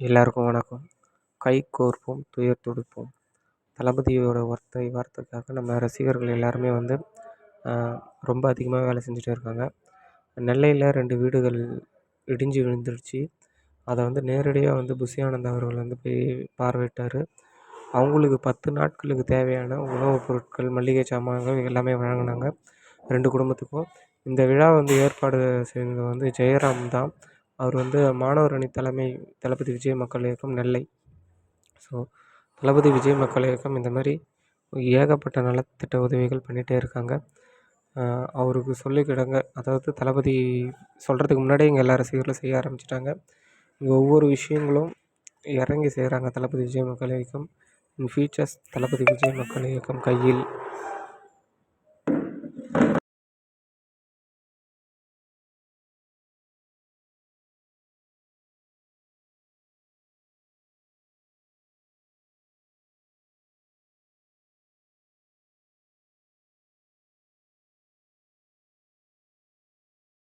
எல்லாருக்கும் வணக்கம். கை கோர்ப்போம் துயர் துடுப்போம். தளபதியோட வார்த்தை வார்த்தைக்காக நம்ம ரசிகர்கள் எல்லாருமே வந்து ரொம்ப அதிகமாக வேலை செஞ்சுட்டே இருக்காங்க. நெல்லையில் ரெண்டு வீடுகள் இடிஞ்சு விழுந்துடுச்சு அதை வந்து நேரடியாக வந்து புஷி ஆனந்த் அவர்கள் வந்து போய் பார்வையிட்டார். அவங்களுக்கு பத்து நாட்களுக்கு தேவையான உணவுப் பொருட்கள் மளிகை சாமான்கள் எல்லாமே வழங்கினாங்க. ரெண்டு குடும்பத்துக்கும். இந்த விழா வந்து ஏற்பாடு செய்தது வந்து ஜெயராம் தான். அவர் வந்து மாணவர் அணி தலைமை தளபதி விஜய் மக்கள் இயக்கம் நெல்லை. ஸோ தளபதி விஜய் மக்கள் இயக்கம் இந்த மாதிரி ஏகப்பட்ட நலத்திட்ட உதவிகள் பண்ணிகிட்டே இருக்காங்க. அவருக்கு சொல்லிக்கிடங்க அதாவது தளபதி சொல்கிறதுக்கு முன்னாடியே இங்கே எல்லா ரசிகர்களும் செய்ய ஆரம்பிச்சிட்டாங்க. இங்கே ஒவ்வொரு விஷயங்களும் இறங்கி செய்கிறாங்க தளபதி விஜய் மக்கள் இயக்கம். இன் ஃபியூச்சர்ஸ் தளபதி விஜய் மக்கள் இயக்கம் கையில்.